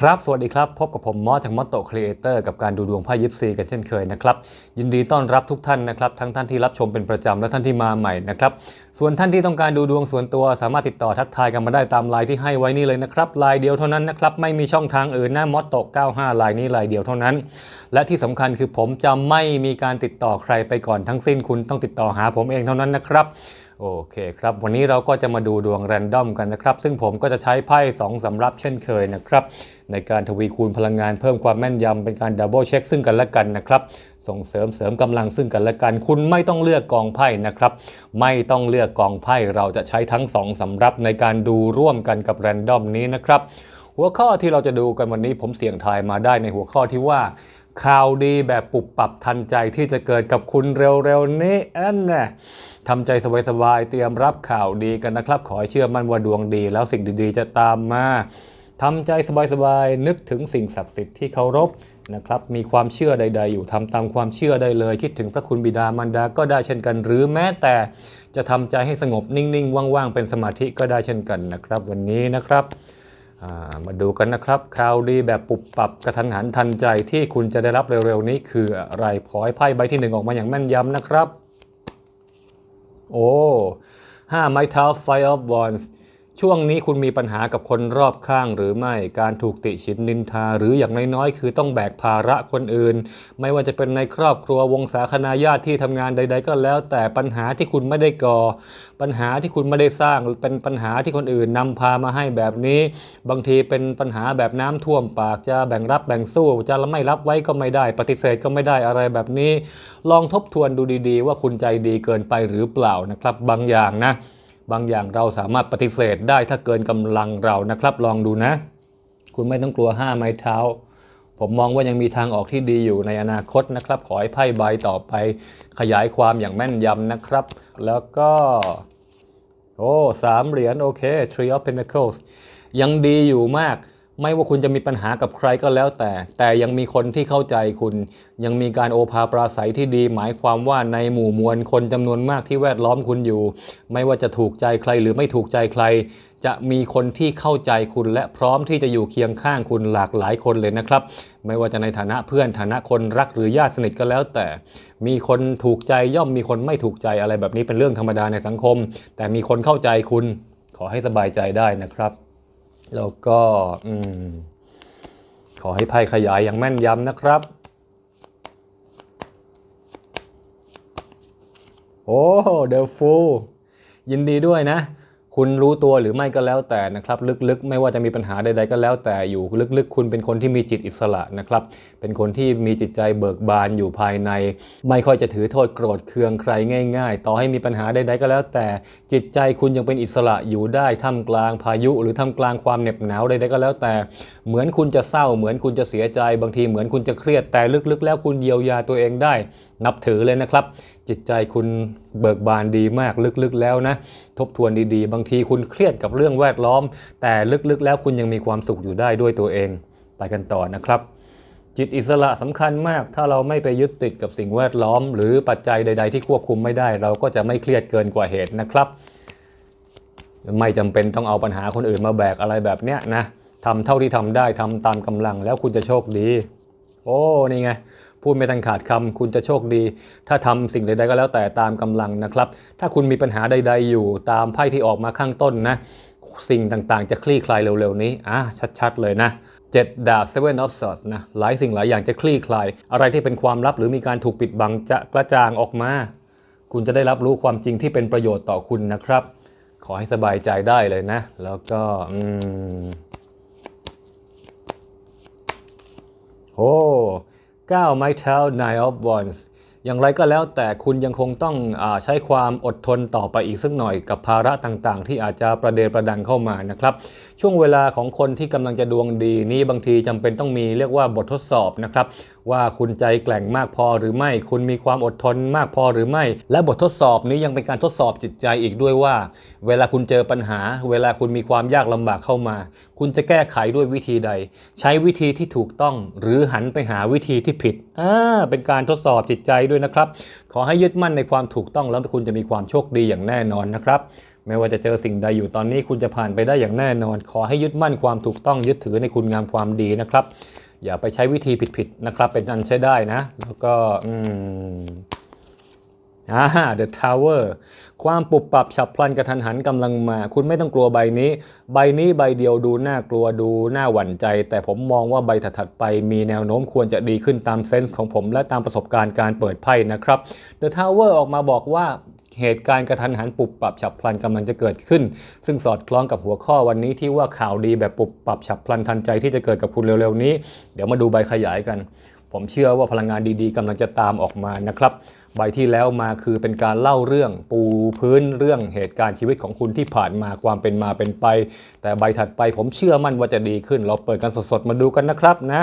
ครับ สวัสดีครับ พบกับผมมอสจากมอตโตครีเอเตอร์กับการดูดวงไพ่ยิปซีกันเช่นเคยนะครับ ยินดีต้อนรับทุกท่านนะครับ ทั้งท่านที่รับชมเป็นประจำและท่านที่มาใหม่นะครับ ส่วนท่านที่ต้องการดูดวงส่วนตัว สามารถติดต่อทักทายกันมาได้ตามไลน์ที่ให้ไว้นี่เลยนะครับไลน์เดียวเท่านั้นนะครับ ไม่มีช่องทางอื่นนะมอตโต95ไลน์นี้ไลน์เดียวเท่านั้น และที่สำคัญคือผมจะไม่มีการติดต่อใครไปก่อนทั้งสิ้นคุณต้องติดต่อหาผมเองเท่านั้นนะครับ โอเคครับ วันนี้เราก็จะมาดูดวงแรนดอมกันนะครับ ซึ่งผมก็จะใช้ไพ่2สำรับเช่นเคยนะครับ ในการทวีคูณพลังงานเพิ่มความแม่นยำเป็นการดับเบิลเช็คซึ่งกันและกันนะครับ ส่งเสริมเสริมกำลังซึ่งกันและกัน คุณไม่ต้องเลือกกองไพ่นะครับ ไม่ต้องเลือกกองไพ่เราจะใช้ทั้ง2สำรับในการดูร่วมกันกับแรนดอมนี้นะครับ หัวข้อที่เราจะดูกันวันนี้ผมเสี่ยงทายมาได้ในหัวข้อที่ว่า ข่าวดีแบบปุบปรับทันใจที่จะเกิดกับคุณเร็วๆนี้อันน่ะทำใจสบายๆเตรียมรับข่าวดีกันนะครับ ขอให้เชื่อมั่นว่าดวงดี แล้วสิ่งดีๆจะตามมาทำใจสบายๆนึกถึงสิ่งศักดิ์สิทธิ์ที่เคารพนะครับ มีความเชื่อใด ๆ อยู่ทำตามความเชื่อได้เลย คิดถึงพระคุณบิดามารดาก็ได้เช่นกัน หรือแม้แต่จะทำใจให้สงบนิ่งๆ ว่างๆ เป็นสมาธิก็ได้เช่นกันนะครับ วันนี้นะครับ มาดูกันนะครับข่าวดีแบบปุบปรับกระทันหันทันใจที่คุณจะได้รับเร็วๆนี้คืออะไรขอให้ไพ่ใบที่หนึ่งออกมาอย่างแม่นยำนะครับ โอ้ห้าไม้เท้า Fire of Wands ช่วงนี้คุณมีปัญหากับคนรอบข้างหรือไม่ การถูกติฉินนินทา หรืออย่างน้อยๆ คือต้องแบกภาระคนอื่น ไม่ว่าจะเป็นในครอบครัววงศาคณาญาติที่ทำงานใด ๆ ก็แล้ว แต่ปัญหาที่คุณไม่ได้ก่อ ปัญหาที่คุณไม่ได้สร้างเป็นปัญหาที่คนอื่นนำพามาให้แบบนี้ บางทีเป็นปัญหาแบบน้ำท่วมปากจะแบ่งรับแบ่งสู้จะไม่รับไว้ก็ไม่ได้ ปฏิเสธก็ไม่ได้อะไรแบบนี้ ลองทบทวนดูดีๆ ว่าคุณใจดีเกินไปหรือเปล่านะครับบางอย่างนะ บางอย่างเราสามารถปฏิเสธได้ถ้าเกินกำลังเรานะครับ ลองดูนะ คุณไม่ต้องกลัวห้าไม้เท้า ผมมองว่ายังมีทางออกที่ดีอยู่ในอนาคตนะครับ ขอให้ไพ่ใบต่อไป ขยายความอย่างแม่นยำนะครับ แล้วก็ โอ้สามเหรียญโอเค Three of Pentacles ยังดีอยู่มาก ไม่ว่าคุณจะมีปัญหากับใครก็แล้วแต่ แต่ยังมีคนที่เข้าใจคุณ ยังมีการโอภาปราศัยที่ดี หมายความว่าในหมู่มวลคนจำนวนมากที่แวดล้อมคุณอยู่ ไม่ว่าจะถูกใจใครหรือไม่ถูกใจใคร จะมีคนที่เข้าใจคุณและพร้อมที่จะอยู่เคียงข้างคุณหลากหลายคนเลยนะครับ ไม่ว่าจะในฐานะเพื่อนฐานะคนรักหรือญาติสนิทก็แล้วแต่ มีคนถูกใจย่อมมีคนไม่ถูกใจอะไรแบบนี้เป็นเรื่องธรรมดาในสังคม แต่มีคนเข้าใจคุณ ขอให้สบายใจได้นะครับ แล้วก็อขอให้ไพ่ขยายอย่างแม่นยำนะครับ โอ้เดลฟูยินดีด้วยนะ คุณรู้ตัวหรือไม่ก็แล้วแต่นะครับลึกๆ ไม่ว่าจะมีปัญหาใด ๆ ก็แล้วแต่อยู่ลึกๆ คุณเป็นคนที่มีจิตอิสระนะครับ เป็นคนที่มีจิตใจเบิกบานอยู่ภายใน ไม่ค่อยจะถือโทษโกรธเคืองใครง่าย ๆ ต่อให้มีปัญหาใดๆก็แล้ว แต่จิตใจคุณยังเป็นอิสระอยู่ได้ท่ามกลางพายุ หรือท่ามกลางความเหน็บหนาวใดๆก็แล้วแต่ เหมือนคุณจะเศร้าเหมือนคุณจะเสียใจ บางทีเหมือนคุณจะเครียดแต่ลึกๆ แล้วคุณเยียวยาตัวเองได้นับถือเลยนะครับ จิตใจคุณเบิกบานดีมากลึกๆแล้วนะ ทบทวนดีๆ บางทีคุณเครียดกับเรื่องแวดล้อม แต่ลึกๆแล้วคุณยังมีความสุขอยู่ได้ด้วยตัวเอง ไปกันต่อนะครับ จิตอิสระสำคัญมาก ถ้าเราไม่ไปยึดติดกับสิ่งแวดล้อม หรือปัจจัยใด ๆ ที่ควบคุมไม่ได้ เราก็จะไม่เครียดเกินกว่าเหตุนะครับ ไม่จำเป็นต้องเอาปัญหาคนอื่นมาแบกอะไรแบบเนี้ยนะทำเท่าที่ทำได้ทำตามกำลังแล้วคุณจะโชคดี โอ้นี่ไง พูดไม่ทันขาดคำคุณจะโชคดี ถ้าทำสิ่งใดๆก็แล้วแต่ตามกำลังนะครับ ถ้าคุณมีปัญหาใด ๆ อยู่ตามไพ่ที่ออกมาข้างต้นนะ สิ่งต่างๆ จะคลี่คลายเร็วๆนี้อะชัดๆเลยนะเจ็ดดาบ Seven of Swords นะหลายสิ่งหลายอย่างจะคลี่คลาย อะไรที่เป็นความลับหรือมีการถูกปิดบังจะกระจ่างออกมา คุณจะได้รับรู้ความจริงที่เป็นประโยชน์ต่อคุณนะครับ ขอให้สบายใจได้เลยนะ แล้วก็อืมโอ้ ก้าวไม้เท้า Nine of Wands อย่างไรก็แล้วแต่คุณยังคงต้องอใช้ความอดทนต่อไปอีกสักหน่อยกับภาระต่างๆ ที่อาจจะประเดประดังเข้ามานะครับ ช่วงเวลาของคนที่กำลังจะดวงดีนี้บางทีจำเป็นต้องมีเรียกว่าบททดสอบนะครับ ว่าคุณใจแกร่งมากพอหรือไม่ คุณมีความอดทนมากพอหรือไม่ และบททดสอบนี้ยังเป็นการทดสอบจิตใจอีกด้วยว่า เวลาคุณเจอปัญหา เวลาคุณมีความยากลำบากเข้ามา คุณจะแก้ไขด้วยวิธีใด ใช้วิธีที่ถูกต้อง หรือหันไปหาวิธีที่ผิดอ่าเป็นการทดสอบจิตใจด้วยนะครับ ขอให้ยึดมั่นในความถูกต้องแล้วคุณจะมีความโชคดีอย่างแน่นอนนะครับไม่ว่าจะเจอสิ่งใดอยู่ตอนนี้คุณจะผ่านไปได้อย่างแน่นอน ขอให้ยึดมั่นความถูกต้องยึดถือในคุณงามความดีนะครับ อย่าไปใช้วิธีผิดๆนะครับ เป็นอันใช้ได้นะ แล้วก็อืมอ่า The Tower ความปุบปรับฉับพลันกระทันหันกำลังมา คุณไม่ต้องกลัวใบนี้ ใบนี้ใบเดียวดูน่ากลัวดูน่าหวั่นใจ แต่ผมมองว่าใบถัดๆไปมีแนวโน้มควรจะดีขึ้นตามเซนส์ของผมและตามประสบการณ์การเปิดไพ่นะครับ The Tower ออกมาบอกว่า เหตุการณ์กระทันหันปุบปรับฉับพลันกำลังจะเกิดขึ้น ซึ่งสอดคล้องกับหัวข้อวันนี้ที่ว่าข่าวดีแบบปุบปรับฉับพลันทันใจที่จะเกิดกับคุณเร็วๆนี้ เดี๋ยวมาดูใบขยายกัน ผมเชื่อว่าพลังงานดีๆกำลังจะตามออกมานะครับ ใบที่แล้วมาคือเป็นการเล่าเรื่องปูพื้นเรื่องเหตุการณ์ชีวิตของคุณที่ผ่านมาความเป็นมาเป็นไป แต่ใบถัดไปผมเชื่อมั่นว่าจะดีขึ้น เราเปิดกันสดๆมาดูกันนะครับนะ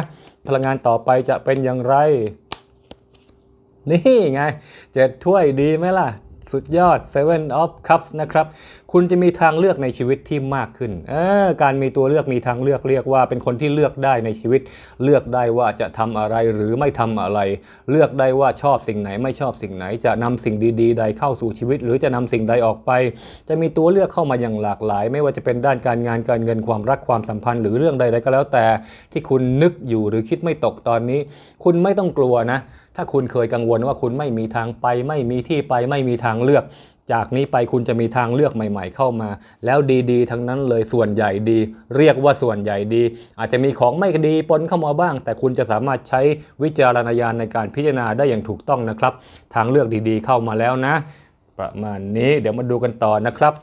พลังงานต่อไปจะเป็นอย่างไรนี่ไงเจ็ดถ้วยดีไหมล่ะ สุดยอด Seven of Cups นะครับ คุณจะมีทางเลือกในชีวิตที่มากขึ้นเออการมีตัวเลือกมีทางเลือกเรียกว่า เป็นคนที่เลือกได้ในชีวิต เลือกได้ว่าจะทำอะไรหรือไม่ทำอะไร เลือกได้ว่าชอบสิ่งไหนไม่ชอบสิ่งไหน จะนำสิ่งดีๆ ใดเข้าสู่ชีวิต หรือจะนำสิ่งใดออกไป จะมีตัวเลือกเข้ามาอย่างหลากหลาย ไม่ว่าจะเป็นด้านการงานการเงินความรักความสัมพันธ์ หรือเรื่องใดๆก็แล้วแต่ที่คุณนึกอยู่หรือคิดไม่ตกตอนนี้ คุณไม่ต้องกลัวนะ ถ้าคุณเคยกังวลว่าคุณไม่มีทางไป ไม่มีที่ไปไม่มีทางเลือก จากนี้ไปคุณจะมีทางเลือกใหม่ ๆ เข้ามา แล้วดีๆ ทั้งนั้นเลยส่วนใหญ่ดี เรียกว่าส่วนใหญ่ดี อาจจะมีของไม่ดีปนเข้ามาบ้าง แต่คุณจะสามารถใช้วิจารณญาณในการพิจารณาได้อย่างถูกต้องนะครับ ทางเลือกดีๆ เข้ามาแล้วนะ ประมาณนี้เดี๋ยวมาดูกันต่อนะครับ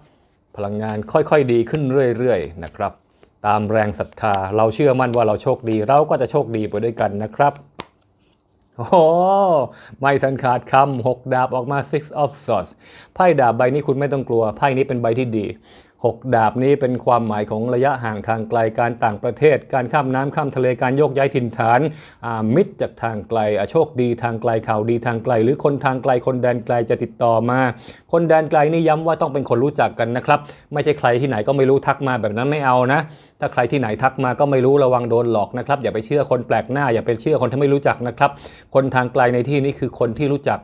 พลังงานค่อยๆดีขึ้นเรื่อยๆนะครับตามแรงศรัทธา เราเชื่อมั่นว่าเราโชคดี เราก็จะโชคดีไปด้วยกันนะครับ โอ้ไม่ทันขาดคำหกดาบออกมา six of swords ไพ่ดาบใบนี้คุณไม่ต้องกลัว ไพ่นี้เป็นใบที่ดี หกดาบนี้เป็นความหมายของระยะห่างทางไกลการต่างประเทศ การข้ามน้ำข้ามทะเลการโยกย้ายถิ่นฐานมิตรจากทางไกลอโชคดีทางไกลข่าวดีทางไกล หรือคนทางไกลคนแดนไกลจะติดต่อมา คนแดนไกลนี่ย้ำว่าต้องเป็นคนรู้จักกันนะครับ ไม่ใช่ใครที่ไหนก็ไม่รู้ทักมาแบบนั้นไม่เอานะ ถ้าใครที่ไหนทักมาก็ไม่รู้ระวังโดนหลอกนะครับ อย่าไปเชื่อคนแปลกหน้า อย่าไปเชื่อคนที่ไม่รู้จักนะครับ คนทางไกลในที่นี้คือคนที่รู้จัก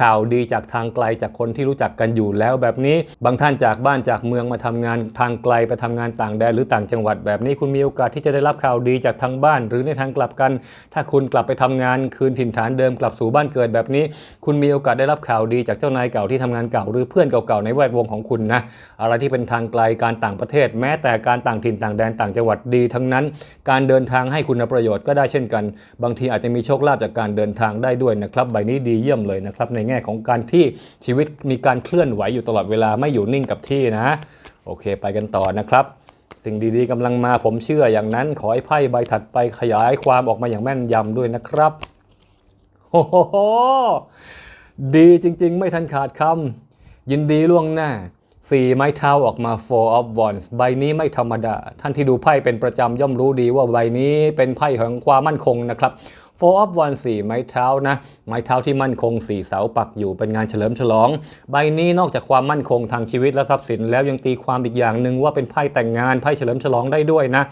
ข่าวดีจากทางไกลจากคนที่รู้จักกันอยู่แล้วแบบนี้ บางท่านจากบ้านจากเมืองมาทำงานทางไกลไปทำงานต่างแดนหรือต่างจังหวัดแบบนี้คุณมีโอกาสที่จะได้รับข่าวดีจากทางบ้าน หรือในทางกลับกัน ถ้าคุณกลับไปทำงานคืนถิ่นฐานเดิมกลับสู่บ้านเกิดแบบนี้ คุณมีโอกาสได้รับข่าวดีจากเจ้านายเก่าที่ทำงานเก่า หรือเพื่อนเก่าๆในแวดวงของคุณนะอะไรที่เป็นทางไกลการต่างประเทศ แม้แต่การต่างถิ่นต่างแดนต่างจังหวัดดีทั้งนั้น การเดินทางให้คุณประโยชน์ก็ได้เช่นกัน บางทีอาจจะมีโชคลาภจากการเดินทางได้ด้วยนะครับใบนี้ดีเยี่ยมเลยนะครับในแง่ของการที่ชีวิตมีการเคลื่อนไหวอยู่ตลอดเวลาไม่อยู่นิ่งกับที่นะ โอเคไปกันต่อนะครับ สิ่งดีๆกำลังมาผมเชื่ออย่างนั้นขอให้ไพ่ใบถัดไปขยายความออกมาอย่างแม่นยำด้วยนะครับโอ้โหดีจริงๆ ไม่ทันขาดคำยินดีล่วงหน้า4ไม้เท้าออกมา four of wands ใบนี้ไม่ธรรมดา ท่านที่ดูไพ่เป็นประจำย่อมรู้ดีว่าใบนี้เป็นไพ่แห่งความมั่นคงนะครับ4 of 1 4 ไม้เท้านะ ไม้เท้าที่มั่นคง 4 เสาปักอยู่เป็นงานเฉลิมฉลอง ใบนี้นอกจากความมั่นคงทางชีวิตและทรัพย์สิน แล้วยังตีความอีกอย่างหนึ่งว่าเป็นไพ่แต่งงานไพ่เฉลิมฉลองได้ด้วยนะ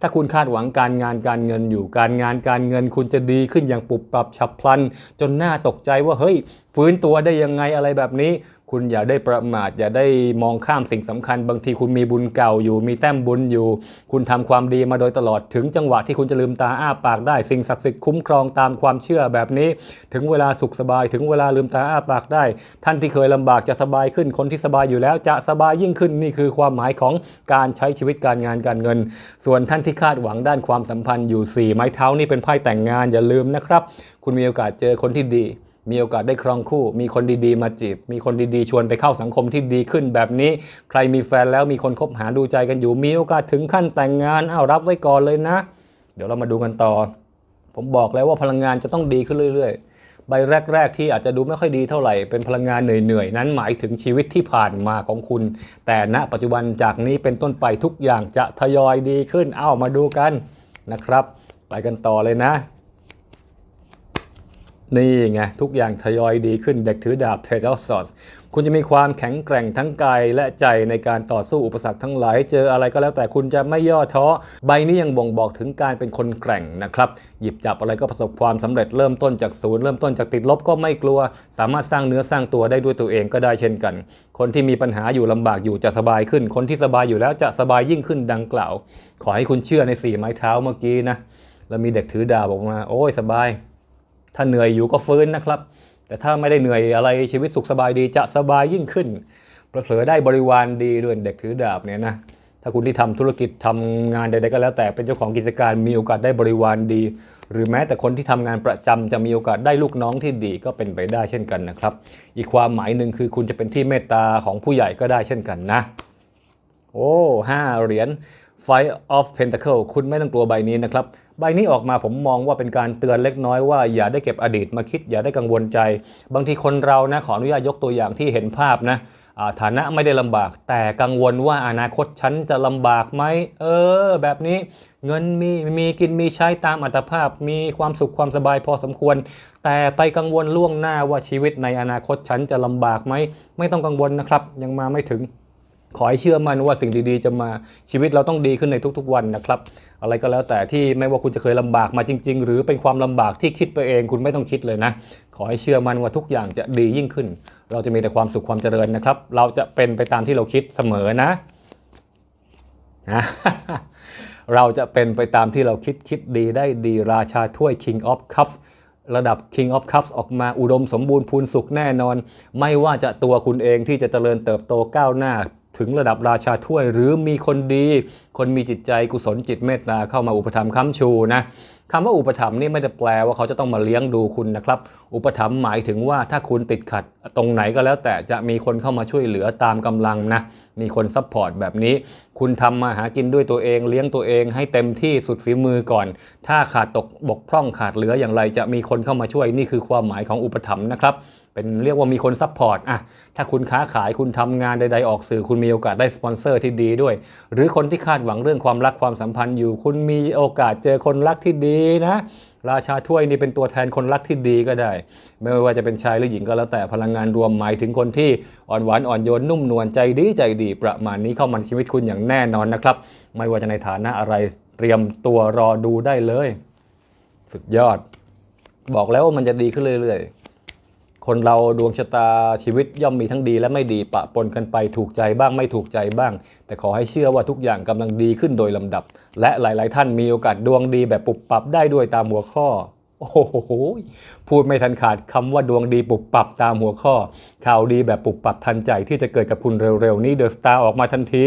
ถ้าคุณคาดหวังการงานการเงินอยู่การงานการเงิน คุณจะดีขึ้นอย่างปุบปรับฉับพลัน จนหน่าตกใจว่าเฮ้ย ฟื้นตัวได้ยังไงอะไรแบบนี้ คุณอย่าได้ประมาทอย่าได้มองข้ามสิ่งสำคัญ บางทีคุณมีบุญเก่าอยู่ มีแต้มบุญอยู่ คุณทำความดีมาโดยตลอดถึงจังหวะที่คุณจะลืมตาอ้าปากได้ สิ่งศักดิ์สิทธิ์คุ้มครองตามความเชื่อแบบนี้ ถึงเวลาสุขสบาย ถึงเวลาลืมตาอ้าปากได้ ท่านที่เคยลำบากจะสบายขึ้นคนที่สบายอยู่แล้วจะสบายยิ่งขึ้นนี่คือความหมายของการใช้ชีวิตการงานการเงิน ส่วนท่านที่คาดหวังด้านความสัมพันธ์อยู่ 4 ไม้เท้านี่เป็นไพ่แต่งงานอย่าลืมนะครับ คุณมีโอกาสเจอคนที่ดี มีโอกาสได้ครองคู่ มีคนดีๆ มาจีบ มีคนดีๆ ชวนไปเข้าสังคมที่ดีขึ้นแบบนี้ ใครมีแฟนแล้วมีคนคบหาดูใจกันอยู่ มีโอกาสถึงขั้นแต่งงานอ้าวรับไว้ก่อนเลยนะ เดี๋ยวเรามาดูกันต่อ ผมบอกแล้วว่าพลังงานจะต้องดีขึ้นเรื่อย ๆ ใบแรก ๆ ที่อาจจะดูไม่ค่อยดีเท่าไหร่ เป็นพลังงานเหนื่อยๆ นั้นหมายถึงชีวิตที่ผ่านมาของคุณ แต่ณปัจจุบันจากนี้เป็นต้นไปทุกอย่างจะทยอยดีขึ้น เอ้ามาดูกันนะครับ ไปกันต่อเลยนะ นี่ไงทุกอย่างทยอยดีขึ้นเด็กถือดาบเทเจอร์ซอส คุณจะมีความแข็งแกร่งทั้งกายและใจในการต่อสู้อุปสรรคทั้งหลาย เจออะไรก็แล้วแต่คุณจะไม่ย่อท้อ ใบนี้ยังบ่งบอกถึงการเป็นคนแกร่งนะครับ หยิบจับอะไรก็ประสบความสำเร็จเริ่มต้นจากศูนย์เริ่มต้นจากติดลบก็ไม่กลัว สามารถสร้างเนื้อสร้างตัวได้ด้วยตัวเองก็ได้เช่นกัน คนที่มีปัญหาอยู่ลำบากอยู่จะสบายขึ้น คนที่สบายอยู่แล้วจะสบายยิ่งขึ้นดังกล่าว ขอให้คุณเชื่อในสี่ไม้เท้าเมื่อกี้นะแล้วมีเด็กถือดาบออกมา โอ้ยสบาย ถ้าเหนื่อยอยู่ก็ฟื้นนะครับ แต่ถ้าไม่ได้เหนื่อยอะไรชีวิตสุขสบายดีจะสบายยิ่งขึ้นเผลอได้บริวารดีด้วยเด็กถือดาบเนี่ยนะถ้าคุณที่ทำธุรกิจทำงานใดๆก็แล้ว แต่เป็นเจ้าของกิจการมีโอกาสได้บริวารดี หรือแม้แต่คนที่ทำงานประจำจะมีโอกาสได้ลูกน้องที่ดีก็เป็นไปได้เช่นกันนะครับ อีกความหมายหนึ่งคือคุณจะเป็นที่เมตตาของผู้ใหญ่ก็ได้เช่นกันนะ โอ้ห้าเหรียญ Five of Pentacle คุณไม่ต้องกลัวใบนี้นะครับ ใบนี้ออกมาผมมองว่าเป็นการเตือนเล็กน้อยว่าอย่าได้เก็บอดีตมาคิด อย่าได้กังวลใจ บางทีคนเรานะขออนุญาตยกตัวอย่างที่เห็นภาพนะฐานะไม่ได้ลำบาก แต่กังวลว่าอนาคตฉันจะลำบากไหมเออ แบบนี้เงินมีมีกินมีใช้ตามอัตภาพ มีความสุขความสบายพอสมควร แต่ไปกังวลล่วงหน้าว่าชีวิตในอนาคตฉันจะลำบากไหมไม่ต้องกังวลนะครับ ยังมาไม่ถึง ขอให้เชื่อมั่นว่าสิ่งดีๆ จะมาชีวิตเราต้องดีขึ้นในทุกๆวันนะครับ อะไรก็แล้วแต่ที่ไม่ว่าคุณจะเคยลำบากมาจริง ๆ หรือเป็นความลำบากที่คิดไปเองคุณไม่ต้องคิดเลยนะ ขอให้เชื่อมั่นว่าทุกอย่างจะดียิ่งขึ้น เราจะมีแต่ความสุขความเจริญนะครับ เราจะเป็นไปตามที่เราคิดเสมอนะนะเราจะเป็นไปตามที่เราคิดคิดดีได้ดีราชาถ้วย King of Cups ระดับ King of Cups ออกมาอุดมสมบูรณ์พูนสุขแน่นอน ไม่ว่าจะตัวคุณเองที่จะเจริญเติบโตก้าวหน้า ถึงระดับราชาถ้วย หรือมีคนดี คนมีจิตใจกุศลจิตเมตตาเข้ามาอุปถัมภ์ค้ำชูนะคำว่าอุปถัมภ์นี่ไม่ได้แปลว่าเขาจะต้องมาเลี้ยงดูคุณนะครับ อุปถัมภ์หมายถึงว่าถ้าคุณติดขัดตรงไหนก็แล้ว แต่จะมีคนเข้ามาช่วยเหลือตามกำลังนะ มีคนซัพพอร์ตแบบนี้ คุณทำมาหากินด้วยตัวเองเลี้ยงตัวเองให้เต็มที่สุดฝีมือก่อน ถ้าขาดตกบกพร่องขาดเหลืออย่างไร จะมีคนเข้ามาช่วยนี่คือความหมายของอุปถัมภ์นะครับ เป็นเรียกว่ามีคนซัพพอร์ตอะถ้าคุณค้าขายคุณทำงานใด ๆ ออกสื่อ คุณมีโอกาสได้สปอนเซอร์ที่ดีด้วย หรือคนที่คาดหวังเรื่องความรักความสัมพันธ์อยู่ คุณมีโอกาสเจอคนรักที่ดีนะราชาถ้วยนี่เป็นตัวแทนคนรักที่ดีก็ได้ ไม่ว่าจะเป็นชายหรือหญิงก็แล้วแต่พลังงานรวมหมายถึงคนที่อ่อนหวานอ่อนโยนนุ่มนวลใจดีใจดี ประมาณนี้เข้ามาในชีวิตคุณอย่างแน่นอนนะครับ ไม่ว่าจะในฐานะอะไรเตรียมตัวรอดูได้เลย สุดยอด บอกแล้วว่ามันจะดีขึ้นเรื่อยๆ คนเราดวงชะตาชีวิตย่อมมีทั้งดีและไม่ดีปะปนกันไปถูกใจบ้างไม่ถูกใจบ้าง แต่ขอให้เชื่อว่าทุกอย่างกำลังดีขึ้นโดยลำดับ และหลาย ๆ ท่านมีโอกาสดวงดีแบบปุบปับได้ด้วยตามหัวข้อ โอ้โห พูดไม่ทันขาดคำว่าดวงดีปุบปับตามหัวข้อ ข่าวดีแบบปุบปับทันใจที่จะเกิดกับคุณเร็วๆ นี้เดอะสตาร์ออกมาทันที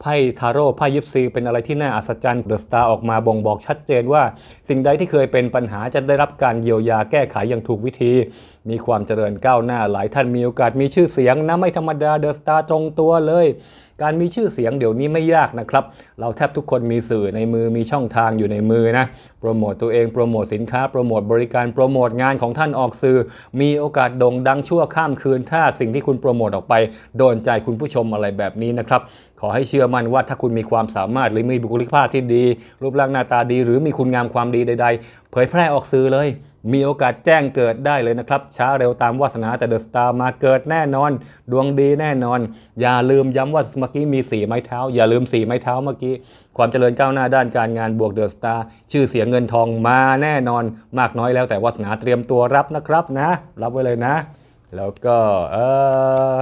ไพ่ทาโร่ไพ่ยิปซีเป็นอะไรที่น่าอัศจรรย์เดอะสตาร์ออกมาบ่งบอกชัดเจนว่า สิ่งใดที่เคยเป็นปัญหาจะได้รับการเยียวยาแก้ไขอย่างถูกวิธี มีความเจริญก้าวหน้าหลายท่านมีโอกาสมีชื่อเสียงนะไม่ธรรมดาเดอะสตาร์ตรงตัวเลยการมีชื่อเสียงเดี๋ยวนี้ไม่ยากนะครับ เราแทบทุกคนมีสื่อในมือมีช่องทางอยู่ในมือนะ โปรโมตตัวเอง โปรโมทสินค้า โปรโมทบริการ โปรโมทงานของท่านออกสื่อ มีโอกาสโด่งดังชั่วข้ามคืน ถ้าสิ่งที่คุณโปรโมทออกไป โดนใจคุณผู้ชมอะไรแบบนี้นะครับ ขอให้เชื่อมั่นว่าถ้าคุณมีความสามารถหรือมีบุคลิกภาพที่ดี รูปร่างหน้าตาดี หรือมีคุณงามความดีใด ๆ เผยแพร่ออกสื่อเลย มีโอกาสแจ้งเกิดได้เลยนะครับ ช้าเร็วตามวาสนาแต่เดอะสตาร์มาเกิดแน่นอน ดวงดีแน่นอน อย่าลืมย้ำว่าเมื่อกี้มีสีไม้เท้า อย่าลืมสีไม้เท้าเมื่อกี้ ความเจริญก้าวหน้าด้านการงานบวกเดอะสตาร์ชื่อเสียงเงินทองมาแน่นอน มากน้อยแล้วแต่วาสนาเตรียมตัวรับนะครับนะ รับไว้เลยนะ แล้วก็เออ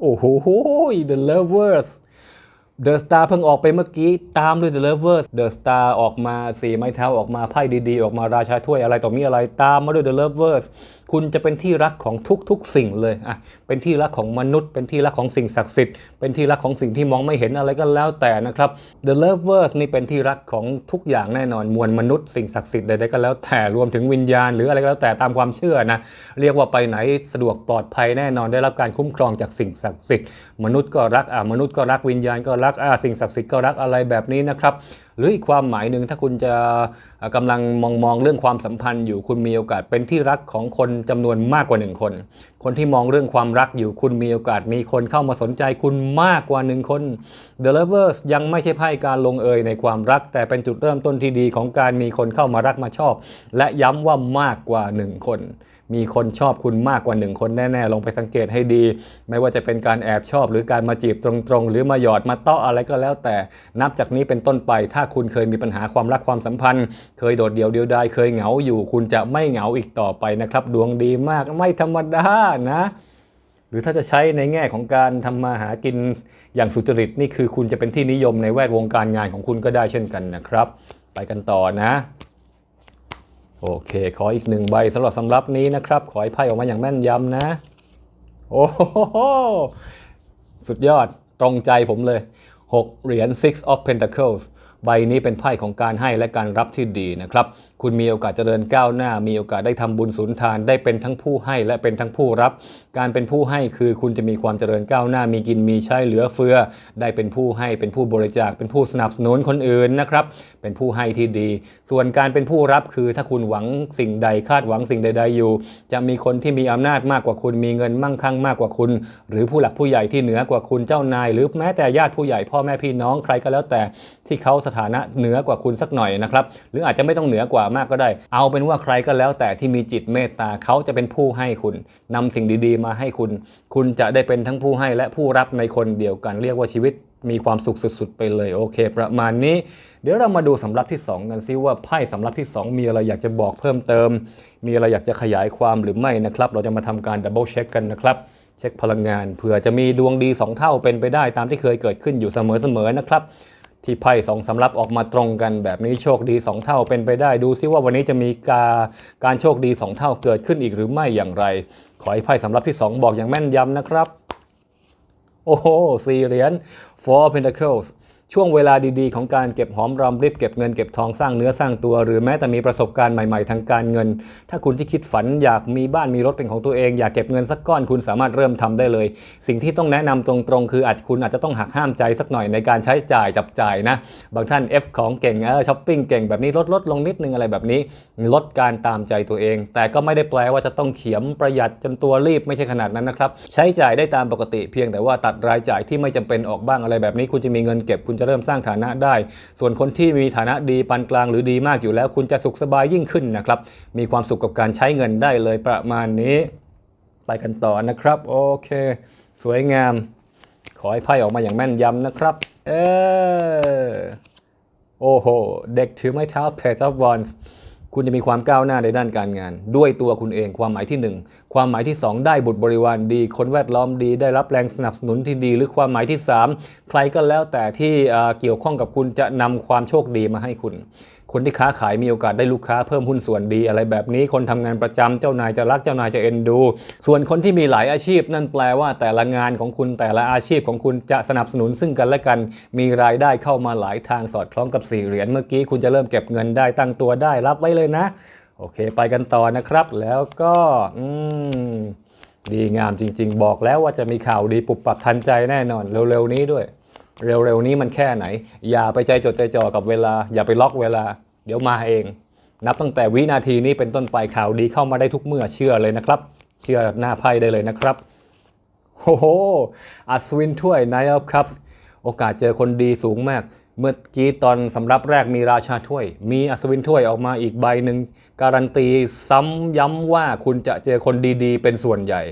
โอ้โห The Lovers The Star เพิ่งออกไปเมื่อกี้ ตามด้วย The Lovers The Star ออกมาสีไม้เท้าออกมาไพ่ดีๆ ออกมาราชาถ้วยอะไรต่อมีอะไรตามมาด้วย The Lovers คุณจะเป็นที่รักของทุกๆสิ่งเลยอะเป็นที่รักของมนุษย์ เป็นที่รักของสิ่งศักดิ์สิทธิ์ เป็นที่รักของสิ่งที่มองไม่เห็นอะไรก็แล้วแต่นะครับ The Lovers นี่เป็นที่รักของทุกอย่างแน่นอนมวลมนุษย์สิ่งศักดิ์สิทธิ์ใดๆก็แล้วแต่รวมถึงวิญญาณ หรืออะไรก็แล้วแต่ตามความเชื่อนะเรียกว่าไปไหนสะดวกปลอดภัยแน่นอนได้รับการคุ้มครองจากสิ่งศักดิ์สิทธิ์มนุษย์ก็รักอะมนุษย์ก็รักวิญญาณก็รักอ่าสิ่งศักดิ์สิทธิ์ก็รักอะไรแบบนี้นะครับ หรืออีกความหมายหนึ่งถ้าคุณจะอ่ากำลังมองมองเรื่องความสัมพันธ์อยู่คุณมีโอกาสเป็นที่รักของคนจำนวนมากกว่าหนึ่งคน คนที่มองเรื่องความรักอยู่คุณมีโอกาสมีคนเข้ามาสนใจคุณมากกว่าหนึ่งคน The Lovers ยังไม่ใช่ไพ่การลงเอยในความรัก แต่เป็นจุดเริ่มต้นที่ดีของการมีคนเข้ามารักมาชอบ และย้ำว่ามากกว่าหนึ่งคนมีคนชอบคุณมากกว่าหนึ่งคนแน่ๆ ลองไปสังเกตให้ดี ไม่ว่าจะเป็นการแอบชอบ หรือการมาจีบตรงๆ หรือมาหยอดมาเตาะอะไรก็แล้วแต่ นับจากนี้เป็นต้นไป ถ้าคุณเคยมีปัญหาความรักความสัมพันธ์ เคยโดดเดี่ยวเดียวดายเคยเหงาอยู่ คุณจะไม่เหงาอีกต่อไปนะครับ ดวงดีมากไม่ธรรมดานะหรือถ้าจะใช้ในแง่ของการทำมาหากินอย่างสุจริตนี่คือคุณจะเป็นที่นิยมในแวดวงการงานของคุณก็ได้เช่นกันนะครับ ไปกันต่อนะ โอเค ขออีกหนึ่งใบสำหรับสำรับนี้นะครับ ขอให้ไพ่ออกมาอย่างแม่นยำนะ โอ้โห สุดยอดตรงใจผมเลย 6 เหรียญ Six of Pentacles ใบนี้เป็นไพ่ของการให้และการรับที่ดีนะครับ คุณมีโอกาสเจริญก้าวหน้า มีโอกาสได้ทำบุญสุนทาน ได้เป็นทั้งผู้ให้และเป็นทั้งผู้รับ การเป็นผู้ให้คือคุณจะมีความเจริญก้าวหน้า มีกินมีใช้เหลือเฟือ ได้เป็นผู้ให้เป็นผู้บริจาค เป็นผู้สนับสนุนคนอื่นนะครับ เป็นผู้ให้ที่ดี ส่วนการเป็นผู้รับคือถ้าคุณหวังสิ่งใดคาดหวังสิ่งใด ๆอยู่ จะมีคนที่มีอำนาจมากกว่าคุณ มีเงินมั่งคั่งมากกว่าคุณ หรือผู้หลักผู้ใหญ่ที่เหนือกว่าคุณเจ้านาย หรือแม้แต่ญาติผู้ใหญ่พ่อแม่พี่น้องใครก็แล้วแต่ที่เขาสถานะเหนือกว่าคุณสักหน่อยนะครับ หรืออาจจะไม่ต้องเหนือกว่ามากก็ได้ เอาเป็นว่าใครก็แล้วแต่ที่มีจิตเมตตาเขาจะเป็นผู้ให้คุณนำสิ่งดีๆ มาให้คุณ คุณจะได้เป็นทั้งผู้ให้และผู้รับในคนเดียวกัน เรียกว่าชีวิตมีความสุขสุดๆไปเลยโอเค ประมาณนี้ เดี๋ยวเรามาดูสำรับที่ 2 กันซิว่าไพ่สำรับที่ 2 มีอะไรอยากจะบอกเพิ่มเติม มีอะไรอยากจะขยายความหรือไม่นะครับ เราจะมาทำการดับเบิลเช็คกันนะครับเช็คพลังงานเผื่อจะมีดวงดี 2 เท่าเป็นไปได้ตามที่เคยเกิดขึ้นอยู่เสมอๆนะครับ ที่ไพ่สองสำรับออกมาตรงกันแบบนี้โชคดี 2 เท่าเป็นไปได้ดูซิว่าวันนี้จะมีการการโชคดี 2 เท่าเกิดขึ้นอีกหรือไม่อย่างไร ขอให้ไพ่สำรับที่ 2 บอกอย่างแม่นยำนะครับ โอ้โหสี่เหรียญ Four Pentacles ช่วงเวลาดีๆ ของการเก็บหอมรอมริบเก็บเงินเก็บทองสร้างเนื้อสร้างตัว หรือแม้แต่มีประสบการณ์ใหม่ๆ ทางการเงิน ถ้าคุณที่คิดฝันอยากมีบ้านมีรถเป็นของตัวเอง อยากเก็บเงินสักก้อนคุณสามารถเริ่มทำได้เลย สิ่งที่ต้องแนะนำตรงๆ คืออาจคุณอาจจะต้องหักห้ามใจสักหน่อยในการใช้จ่ายจับจ่ายนะบางท่าน F ของเก่งเออช้อปปิ้งเก่งแบบนี้ลดลดลงนิดนึงอะไรแบบนี้ ลดการตามใจตัวเอง แต่ก็ไม่ได้แปลว่าจะต้องเขียมประหยัดจนตัวรีบไม่ใช่ขนาดนั้นนะครับใช้จ่ายได้ตามปกติเพียงแต่ว่าตัดรายจ่ายที่ไม่จำเป็นออกบ้างอะไรแบบนี้ คุณจะมีเงินเก็บคุณจะเริ่มสร้างฐานะได้ ส่วนคนที่มีฐานะดีปานกลางหรือดีมากอยู่แล้ว คุณจะสุขสบายยิ่งขึ้นนะครับ มีความสุขกับการใช้เงินได้เลยประมาณนี้ ไปกันต่อนะครับ โอเค สวยงาม ขอให้ไพ่ออกมาอย่างแม่นยำนะครับ เออโอ้โห เด็กถือไม้เท้า Page of Wands คุณจะมีความก้าวหน้าในด้านการงาน ด้วยตัวคุณเองความหมายที่ 1 ความหมายที่ 2 ได้บุตรบริวารดี คนแวดล้อมดี ได้รับแรงสนับสนุนที่ดี หรือความหมายที่ 3 ใครก็แล้วแต่ที่เกี่ยวข้องกับคุณจะนำความโชคดีมาให้คุณ คนที่ค้าขายมีโอกาสได้ลูกค้าเพิ่มหุ้นส่วนดีอะไรแบบนี้คนทำงานประจำเจ้านายจะรักเจ้านายจะเอ็นดู ส่วนคนที่มีหลายอาชีพ นั่นแปลว่าแต่ละงานของคุณแต่ละอาชีพของคุณจะสนับสนุนซึ่งกันและกัน มีรายได้เข้ามาหลายทางสอดคล้องกับสี่เหรียญเมื่อกี้คุณจะเริ่มเก็บเงินได้ตั้งตัวได้รับไว้เลยนะ โอเค ไปกันต่อนะครับ แล้วก็อืมดีงามจริง ๆ บอกแล้วว่าจะมีข่าวดีปุบปับทันใจแน่นอนเร็วๆนี้ด้วย เร็วๆนี้มันแค่ไหน อย่าไปใจจดใจจ่อกับเวลา อย่าไปล็อกเวลา เดี๋ยวมาเอง นับตั้งแต่วินาทีนี้เป็นต้นไปข่าวดีเข้ามาได้ทุกเมื่อเชื่อเลยนะครับ เชื่อหน้าไพ่ได้เลยนะครับโอ้โหอัศวินถ้วย Nine of Cups โอกาสเจอคนดีสูงมาก เมื่อกี้ตอนสำรับแรกมีราชาถ้วย มีอัศวินถ้วยออกมาอีกใบหนึ่งการันตีซ้ำย้ำว่าคุณจะเจอคนดีๆ เป็นส่วนใหญ่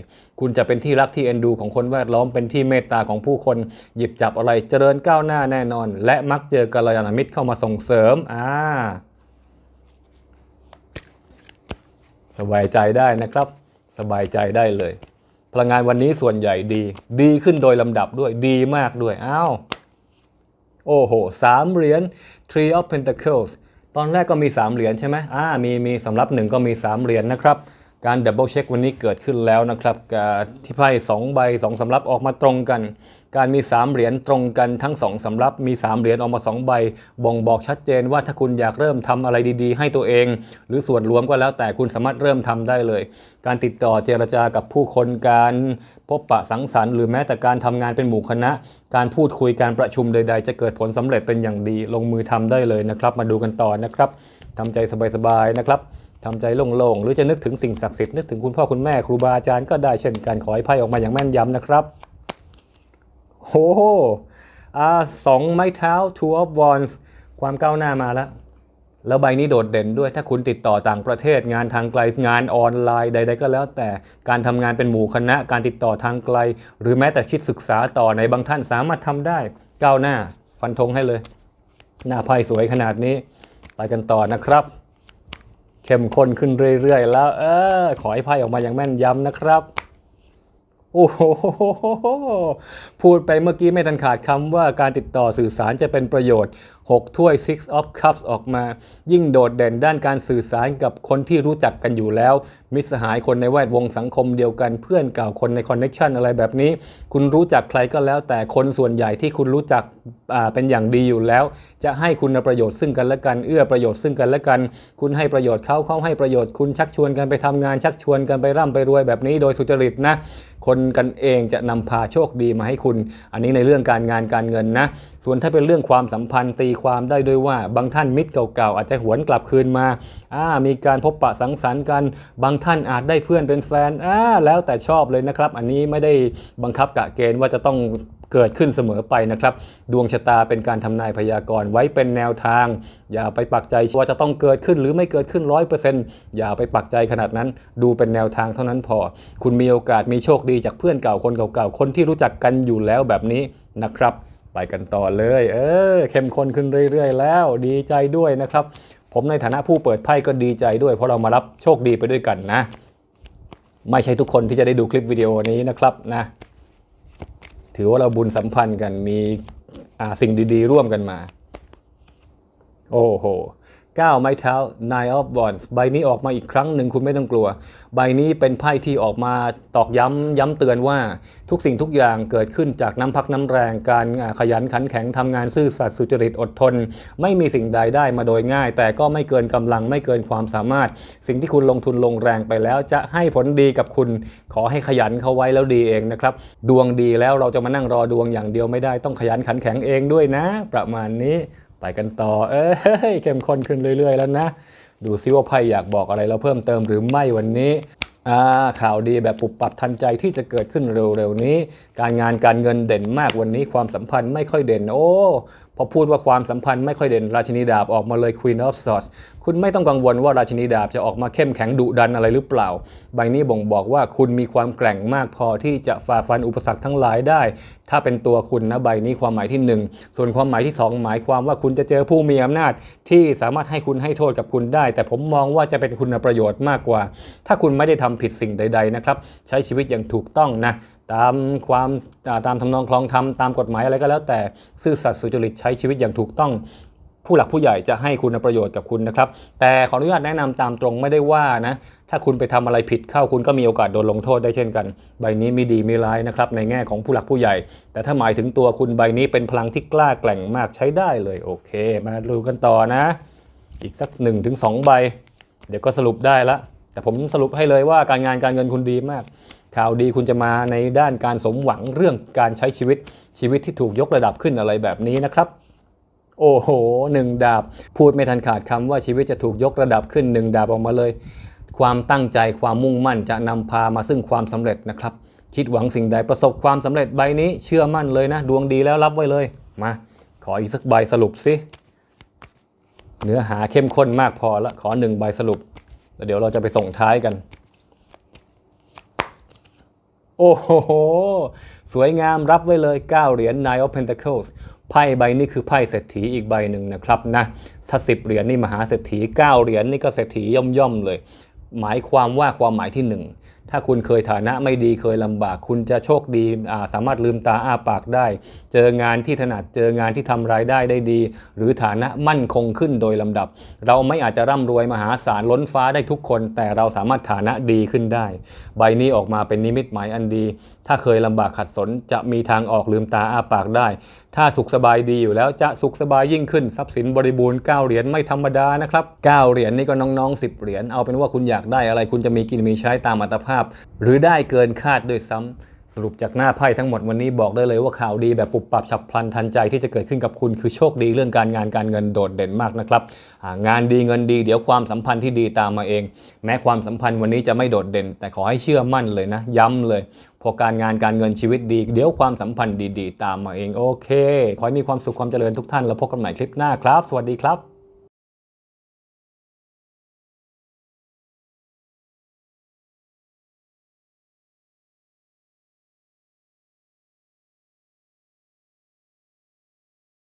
คุณจะเป็นที่รักที่เอ็นดูของคนแวดล้อมเป็นที่เมตตาของผู้คนหยิบจับอะไรเจริญก้าวหน้าแน่นอน และมักเจอกัลยาณมิตรเข้ามาส่งเสริมอ่าสบายใจได้นะครับ สบายใจได้เลย พลังงานวันนี้ส่วนใหญ่ดี ดีขึ้นโดยลำดับด้วยดีมากด้วยอ้าว โอ้โหสามเหรียญ Three of Pentacles ตอนแรกก็มี 3 เหรียญใช่ไหมอ่ามีมีสำหรับหนึ่งก็มี 3 เหรียญนะครับ การดับเบิลเช็ควันนี้เกิดขึ้นแล้วนะครับที่ไพ่2ใบ2สำรับออกมาตรงกัน การมี 3 เหรียญตรงกันทั้ง 2สำรับมี 3 เหรียญออกมา 2 ใบ บ่งบอกชัดเจนว่าถ้าคุณอยากเริ่มทำอะไรดีๆ ให้ตัวเอง หรือส่วนรวมก็แล้วแต่คุณสามารถเริ่มทำได้เลย การติดต่อเจรจากับผู้คนการพบปะสังสรรค์หรือแม้แต่การทำงานเป็นหมู่คณะ การพูดคุยการประชุมใด ๆ จะเกิดผลสำเร็จเป็นอย่างดี ลงมือทำได้เลยนะครับ มาดูกันต่อนะครับทำใจสบายๆนะครับ ทำใจโล่งๆ หรือจะนึกถึงสิ่งศักดิ์สิทธิ์นึกถึงคุณพ่อคุณแม่ครูบาอาจารย์ก็ได้เช่นกันขอให้ไพ่ออกมาอย่างแม่นยำนะครับโอ้โหอ่าสองไม้เท้า two of wands ความก้าวหน้ามาแล้ว แล้วใบนี้โดดเด่นด้วย ถ้าคุณติดต่อต่างประเทศงานทางไกลงานออนไลน์ใด ๆ ก็แล้วแต่การทำงานเป็นหมู่คณะ การติดต่อทางไกล หรือแม้แต่คิดศึกษาต่อในบางท่านสามารถทำได้ ก้าวหน้า ฟันธงให้เลย หน้าไพ่สวยขนาดนี้ ไปกันต่อนะครับ เข้มข้นขึ้นเรื่อย ๆ แล้ว เออ ขอให้ไพ่ออกมาอย่างแม่นยำนะครับโอ้โหพูดไปเมื่อกี้ไม่ทันขาดคำว่าการติดต่อสื่อสารจะเป็นประโยชน์6 ถ้วย Six of Cups ออกมา ยิ่งโดดเด่นด้านการสื่อสารกับคนที่รู้จักกันอยู่แล้ว มิตรสหายคนในแวดวงสังคมเดียวกันเพื่อนเก่าคนในคอนเน็ชันอะไรแบบนี้ คุณรู้จักใครก็แล้ว แต่คนส่วนใหญ่ที่คุณรู้จักเป็นอย่างดีอยู่แล้ว จะให้คุณประโยชน์ซึ่งกันและกันเอื้อประโยชน์ซึ่งกันและกัน คุณให้ประโยชน์เขาเขาให้ประโยชน์คุณชักชวนกันไปทำงานชักชวนกันไปร่ำไปรวยแบบนี้โดยสุจริตนะคนกันเองจะนำพาโชคดีมาให้คุณ อันนี้ในเรื่องการงานการเงินนะส่วนถ้าเป็นเรื่องความสัมพันธ์ตีความได้ด้วยว่า บางท่านมิตรเก่าๆ อาจจะหวนกลับคืนมาอ่ามีการพบปะสังสรรค์กัน บางท่านอาจได้เพื่อนเป็นแฟนอ่าแล้วแต่ชอบเลยนะครับ อันนี้ไม่ได้บังคับกะเกณฑ์ว่าจะต้องเกิดขึ้นเสมอไปนะครับ ดวงชะตาเป็นการทำนายพยากรณ์ไว้เป็นแนวทาง อย่าไปปักใจว่าจะต้องเกิดขึ้นหรือไม่เกิดขึ้นร้อยเปอร์เซ็นต์อย่าไปปักใจขนาดนั้น ดูเป็นแนวทางเท่านั้นพอ คุณมีโอกาสมีโชคดีจากเพื่อนเก่าคนเก่าๆคนที่รู้จักกันอยู่แล้วแบบนี้นะครับ ไปกันต่อเลย เออ เข้มข้นขึ้นเรื่อย ๆ แล้ว ดีใจด้วยนะครับ ผมในฐานะผู้เปิดไพ่ก็ดีใจด้วย เพราะเรามารับโชคดีไปด้วยกันนะ ไม่ใช่ทุกคนที่จะได้ดูคลิปวิดีโอนี้นะครับนะ ถือว่าเราบุญสัมพันธ์กัน มีสิ่งดี ๆ ร่วมกันมา โอ้โห 9 ไม้เท้า Nine of Wands ใบนี้ออกมาอีกครั้งหนึ่งคุณไม่ต้องกลัว ใบนี้เป็นไพ่ที่ออกมาตอกย้ำย้ำเตือนว่าทุกสิ่งทุกอย่างเกิดขึ้นจากน้ำพักน้ำแรง การขยันขันแข็งทำงานซื่อสัตย์สุจริตอดทน ไม่มีสิ่งใดได้มาโดยง่าย แต่ก็ไม่เกินกำลังไม่เกินความสามารถ สิ่งที่คุณลงทุนลงแรงไปแล้ว จะให้ผลดีกับคุณขอให้ขยันเข้าไว้แล้วดีเองนะครับดวงดีแล้วเราจะมานั่งรอดวงอย่างเดียวไม่ได้ต้องขยันขันแข็งเองด้วยนะ ประมาณนี้ ไปกันต่อ เอ้ยเข้มข้นขึ้นเรื่อย ๆ แล้วนะ ดูซิว่าไพ่อยากบอกอะไรเราเพิ่มเติมหรือไม่วันนี้อ่าข่าวดีแบบปุบปับทันใจที่จะเกิดขึ้นเร็วๆนี้ การงานการเงินเด่นมากวันนี้ความสัมพันธ์ไม่ค่อยเด่นโอ้ อพูดว่าความสัมพันธ์ไม่ค่อยเด่นราชินีดาบออกมาเลย Queen of Swords คุณไม่ต้องกังวลว่าราชินีดาบจะออกมาเข้มแข็งดุดันอะไรหรือเปล่า ใบนี้บ่งบอกว่าคุณมีความแกร่งมากพอที่จะฝ่าฟันอุปสรรคทั้งหลายได้ ถ้าเป็นตัวคุณนะใบนี้ความหมายที่หนึ่งส่วนความหมายที่สองหมายความว่าคุณจะเจอผู้มีอำนาจ ที่สามารถให้คุณให้โทษกับคุณได้ แต่ผมมองว่าจะเป็นคุณประโยชน์มากกว่า ถ้าคุณไม่ได้ทำผิดสิ่งใด ๆนะครับ ใช้ชีวิตอย่างถูกต้องนะ ตามความตามทำนองคลองธรรมตามกฎหมายอะไรก็แล้ว แต่ซื่อสัตย์สุจริตใช้ชีวิตอย่างถูกต้องผู้หลักผู้ใหญ่จะให้คุณประโยชน์กับคุณนะครับ แต่ขออนุญาตแนะนำตามตรงไม่ได้ว่านะ ถ้าคุณไปทำอะไรผิดเข้าคุณก็มีโอกาสโดนลงโทษได้เช่นกัน ใบนี้มีดีมีร้ายนะครับในแง่ของผู้หลักผู้ใหญ่ แต่ถ้าหมายถึงตัวคุณใบนี้เป็นพลังที่กล้าแกร่งมากใช้ได้เลยโอเค มาดูกันต่อนะ อีกสัก1นถึงสใบ เดี๋ยวก็สรุปได้ละ แต่ผมสรุปให้เลยว่าการงานการเงินคุณดีมาก ข่าวดีคุณจะมาในด้านการสมหวังเรื่องการใช้ชีวิตชีวิตที่ถูกยกระดับขึ้นอะไรแบบนี้นะครับ โอ้โหหนึ่งดาบ พูดไม่ทันขาดคำว่าชีวิตจะถูกยกระดับขึ้นหนึ่งดาบออกมาเลย ความตั้งใจความมุ่งมั่นจะนำพามาซึ่งความสำเร็จนะครับ คิดหวังสิ่งใดประสบความสำเร็จใบนี้เชื่อมั่นเลยนะ ดวงดีแล้วรับไว้เลยมาขออีกสักใบสรุปสิเนื้อหาเข้มข้นมากพอละขอหนึ่งใบสรุปแล้วเดี๋ยวเราจะไปส่งท้ายกัน โอ้โห สวยงามรับไว้เลย 9 เหรียญ Nine of Pentacles ไพ่ใบนี้คือไพ่เศรษฐีอีกใบหนึ่งนะครับนะถ้าสิบเหรียญนี่มหาเศรษฐี 9 เหรียญนี่ก็เศรษฐีย่อมๆเลย หมายความว่าความหมายที่หนึ่ง ถ้าคุณเคยฐานะไม่ดีเคยลำบาก คุณจะโชคดีาสามารถลืมตาอ้าปากได้ เจองานที่ถนัดเจองานที่ทำรายได้ได้ดี หรือฐานะมั่นคงขึ้นโดยลำดับ เราไม่อาจจะร่ำรวยมหาศาลล้นฟ้าได้ทุกคน แต่เราสามารถฐานะดีขึ้นได้ ใบนี้ออกมาเป็นนิมิตหมายอันดี ถ้าเคยลำบากขัดสนจะมีทางออกลืมตาอ้าปากได้ ถ้าสุขสบายดีอยู่แล้วจะสุขสบายยิ่งขึ้น ทรัพย์สินบริบูรณ์9เหรียญไม่ธรรมดานะครับ9เหรียญนี่ก็น้องๆ 10 เหรียญเอาเป็นว่าคุณอยากได้อะไร คุณจะมีกินมีใช้ตามอัตภาพ หรือได้เกินคาดด้วยซ้ำ สรุปจากหน้าไพ่ทั้งหมดวันนี้บอกได้เลยว่าข่าวดีแบบปุบปับฉับพลันทันใจที่จะเกิดขึ้นกับคุณคือโชคดีเรื่องการงานการเงินโดดเด่นมากนะครับงานดีเงินดีเดี๋ยวความสัมพันธ์ที่ดีตามมาเอง แม้ความสัมพันธ์วันนี้จะไม่โดดเด่น แต่ขอให้เชื่อมั่นเลยนะ ย้ำเลย พอการงานการเงินชีวิตดี เดี๋ยวความสัมพันธ์ดีๆ ตามมาเองโอเค ขอให้มีความสุขความเจริญทุกท่านแล้วพบกันใหม่คลิปหน้าครับ สวัสดีครับ